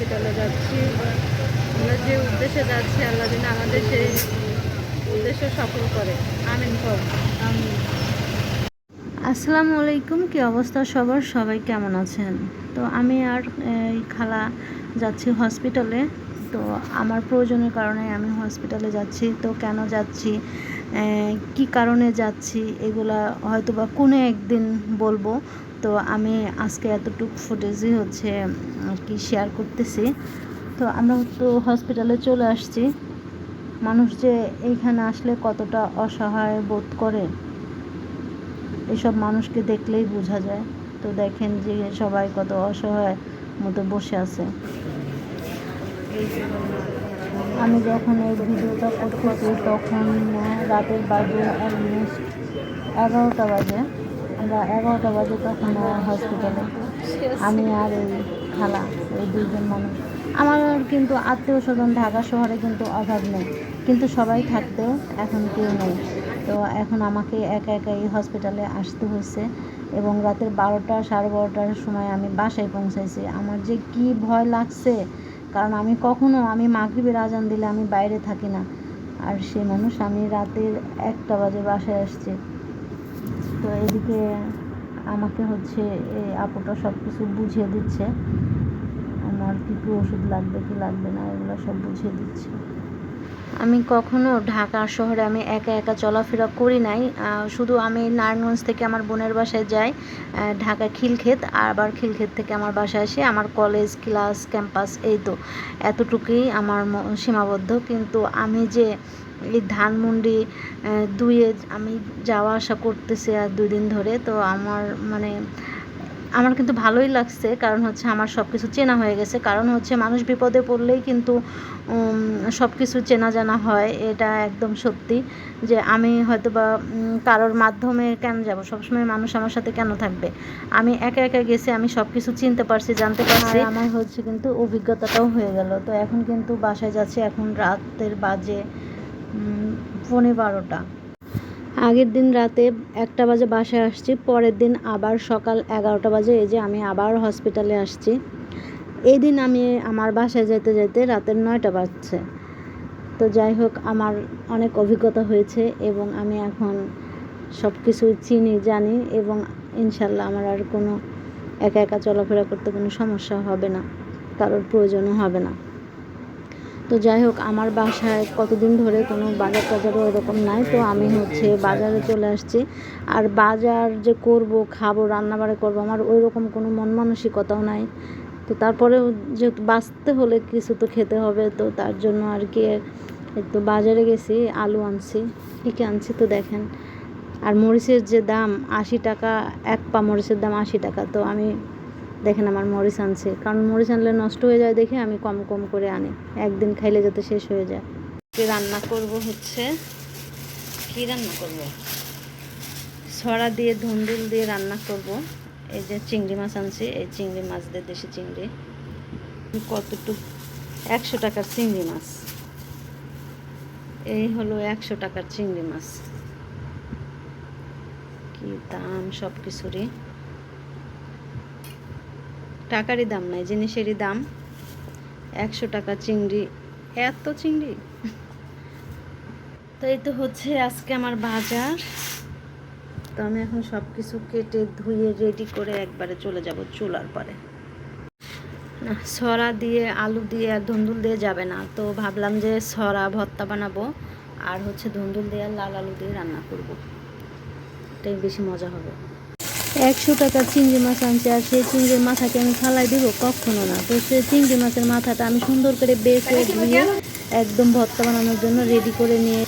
হসপিটালে যাচ্ছি। আমরা যে উদ্দেশ্যে যাচ্ছি, আল্লাহ যেন আমাদের সেই উদ্দেশ্য সফল করে। আমিন আসসালামু আলাইকুম, কি অবস্থা সবার? সবাই কেমন আছেন? তো আমি আর এই খালা যাচ্ছি হসপিটালে। তো আমার প্রয়োজনের কারণে আমি হসপিটালে যাচ্ছি। তো কেন যাচ্ছি? কি কারণে যাচ্ছি? এগুলা হয়তো বা কোনো একদিন বলব। তো আমি আজকে এতটুকু ফুটেজই হচ্ছে কি শেয়ার করতেছি। তো আমরা তো হসপিটালে চলে আসছি। মানুষ যে এইখানে আসলে কতটা অসহায় বোধ করে, এসব মানুষকে দেখলেই বোঝা যায়। তো দেখেন যে সবাই কত অসহায় মতো বসে আছে। আমি যখন এই ভিডিওটা করতেছি তখন রাতের বাজে অলমোস্ট এগারোটা বাজে। এগারোটা বাজে তখন হসপিটালে আমি আর এই খালা, এই দুইজন মানুষ। আমার কিন্তু আত্মীয় স্বজন ঢাকা শহরে কিন্তু অভাব নেই। কিন্তু সবাই থাকতেও এখন কেউ নেই। তো এখন আমাকে একা একা এই হসপিটালে আসতে হয়েছে এবং রাতের বারোটা সাড়ে বারোটার সময় আমি বাসায় পৌঁছাইছি। আমার যে কি ভয় লাগছে, কারণ আমি কখনো, আমি মাগরিবের আজান দিলে আমি বাইরে থাকি না। আর সে মানুষ, আমি রাতের একটা বাজে বাসায় আসছি। তো এদিকে আমাকে হচ্ছে এই আপুটা সব কিছু বুঝিয়ে দিচ্ছে। আমার কী কী ওষুধ লাগবে, কি লাগবে না, এগুলো সব বুঝিয়ে দিচ্ছে। আমি কখনো ঢাকা শহরে আমি একা একা চলাফেরা করি নাই। শুধু আমি নারায়ণগঞ্জ থেকে আমার বোনের বাসায় যাই ঢাকা খিলক্ষেত, আবার খিলক্ষেত থেকে আমার বাসায় আসি, আমার কলেজ, ক্লাস, ক্যাম্পাস, এই তো। এতটুকুই আমার সীমাবদ্ধ। কিন্তু আমি যে এই ধানমন্ডি দুয়ে আমি যাওয়া আসা করতেছি আর দুদিন ধরে, তো আমার মানে আমার কিন্তু ভালোই লাগছে কারণ হচ্ছে আমার সব কিছু চেনা হয়ে গেছে। কারণ হচ্ছে মানুষ বিপদে পড়লেই কিন্তু সব কিছু চেনা জানা হয় এটা একদম সত্যি। যে আমি হয়তো বা কারোর মাধ্যমে কেন যাব? সবসময় মানুষ আমার সাথে কেন থাকবে? আমি একা একা গেছি আমি সব কিছু চিনতে পারছি জানতে পারছি। আমার হচ্ছে কিন্তু অভিজ্ঞতাটাও হয়ে গেল। তো এখন কিন্তু বাসায় যাচ্ছি এখন রাতের বাজে উম, পৌনে বারোটা। আগের দিন রাতে একটা বাজে বাসায় আসছি, পরের দিন আবার সকাল এগারোটা বাজে, এই যে আমি আবার হসপিটালে আসছি। এই দিন আমি আমার বাসায় যেতে যেতে রাতের নয়টা বাজছে। তো যাই হোক, আমার অনেক অভিজ্ঞতা হয়েছে এবং আমি এখন সব কিছু চিনি, জানি এবং ইনশাল্লাহ আমার আর কোনো একা একা চলাফেরা করতে কোনো সমস্যা হবে না, কারোর প্রয়োজনও হবে না। তো যাই হোক, আমার বাসায় কতদিন ধরে কোনো বাজার টাজারও এরকম নাই। তো আমি হচ্ছে বাজারে চলে আসছি। আর বাজার যে করব, খাব, রান্নাবাড়ি করব, আমার ওই রকম কোনো মন মানসিকতাও নাই। তো তারপরেও যেহেতু বাঁচতে হলে কিছু তো খেতে হবে, তো তার জন্য আর কি একটু বাজারে গেছি, আলু আনছি, কী কী আনছি তো দেখেন। আর মরিচের যে দাম, আশি টাকা, এক পা মরিচের দাম আশি টাকা। তো আমি দেখেন আমার মরিচ আনছে। কারণ মরিচ আনলে নষ্ট হয়ে যায় দেখে আমি কম কম করে আনি। একদিন খাইলে যাতে শেষ হয়ে যায়। রান্না করব হচ্ছে, কি রান্না করব? ছড়া দিয়ে, ধুন্দুল দিয়ে রান্না করব। এই যে চিংড়ি মাছ আনছি, এই চিংড়ি মাছ দিয়ে দেশি চিংড়ি। কতটুকু? একশো টাকার চিংড়ি মাছ। এই হলো একশো টাকার চিংড়ি মাছ। কি দাম সব কিছুরই টাকারই দাম নাই, জিনিসেরই দাম। একশো টাকা চিংড়ি। এত চিংড়ি? তো এই তো হচ্ছে আজকে আমার বাজার। তো আমি এখন সব কিছু কেটে ধুয়ে রেডি করে একবারে চলে যাব চুলার পরে। না, সরা দিয়ে, আলু দিয়ে আর ধুন্দুল দিয়ে যাবে না। তো ভাবলাম যে সরা ভর্তা বানাবো আর হচ্ছে ধুন্দুল দিয়ে আর লাল আলু দিয়ে রান্না করব। এটাই বেশি মজা হবে। একশো টাকার চিংড়ি মাছ আনছে আর সেই চিংড়ির মাথাকে আমি ফালাই দিব কখনো না। তো সেই চিংড়ি মাছের মাথাটা আমি সুন্দর করে বেছে ধুয়ে একদম ভর্তা বানানোর জন্য রেডি করে নিয়ে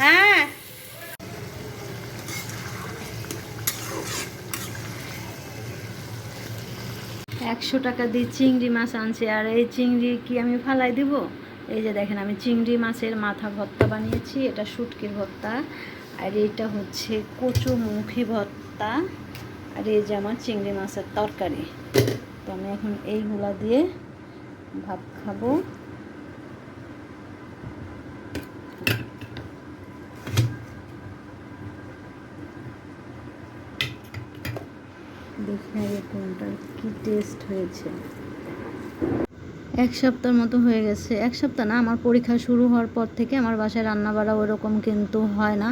হ্যাঁ। একশো টাকা দিয়ে চিংড়ি মাছ আনছে আর এই চিংড়ি কি আমি ফালাই দিব? এই যে দেখেন, আমি চিংড়ি মাছের মাথা ভর্তা বানিয়েছি, এটা শুটকির ভর্তা, আর এটা হচ্ছে কচু মুখি ভর্তা, আর এই যে আমার চিংড়ি মাছের তরকারি। তো আমি এখন এইগুলা দিয়ে ভাত খাব। দেখি আগে কোনটার কি টেস্ট হয়েছে। এক সপ্তাহের মতো হয়ে গেছে। এক সপ্তাহ না, আমার পরীক্ষা শুরু হওয়ার পর থেকে আমার বাসায় রান্না বাড়া ওরকম কিন্তু হয় না।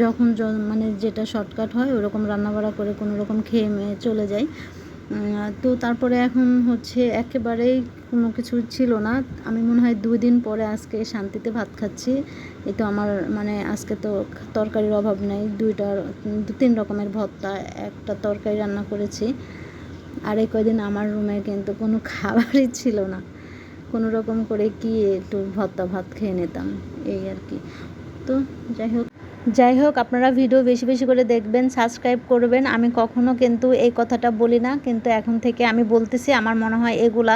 যখন মানে যেটা শর্টকাট হয়, ওরকম রান্না বাড়া করে কোনো রকম খেয়ে মেয়ে চলে যাই তো তারপরে এখন হচ্ছে একেবারেই কোনো কিছু ছিল না। আমি মনে হয় দুই দিন পরে আজকে শান্তিতে ভাত খাচ্ছি। এই তো আমার মানে আজকে তো তরকারির অভাব নেই। দুইটা দু তিন রকমের ভর্তা, একটা তরকারি রান্না করেছি। আর এই কয়দিন আমার রুমে কিন্তু কোনো খাবারই ছিল না। কোনো রকম করে কি একটু ভর্তা ভাত খেয়ে নিতাম, এই আর কি। তো যাই হোক যাই হোক, আপনারা ভিডিও বেশি বেশি করে দেখবেন সাবস্ক্রাইব করবেন। আমি কখনো কিন্তু এই কথাটা বলি না, কিন্তু এখন থেকে আমি বলতেছি, আমার মনে হয় এগুলা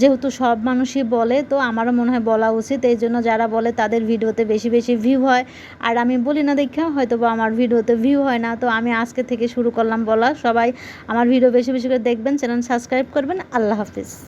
যেহেতু সব মানুষই বলে, তো আমারও মনে হয় বলা উচিত। এই জন্য যারা বলে, তাদের ভিডিওতে বেশি বেশি ভিউ হয়। আর আমি বলি না দেখা হয়তো বা আমার ভিডিওতে ভিউ হয় না। তো আমি আজকে থেকে শুরু করলাম বলা। সবাই আমার ভিডিও বেশি বেশি করে দেখবেন, চ্যানেল সাবস্ক্রাইব করবেন। আল্লাহ হাফিজ।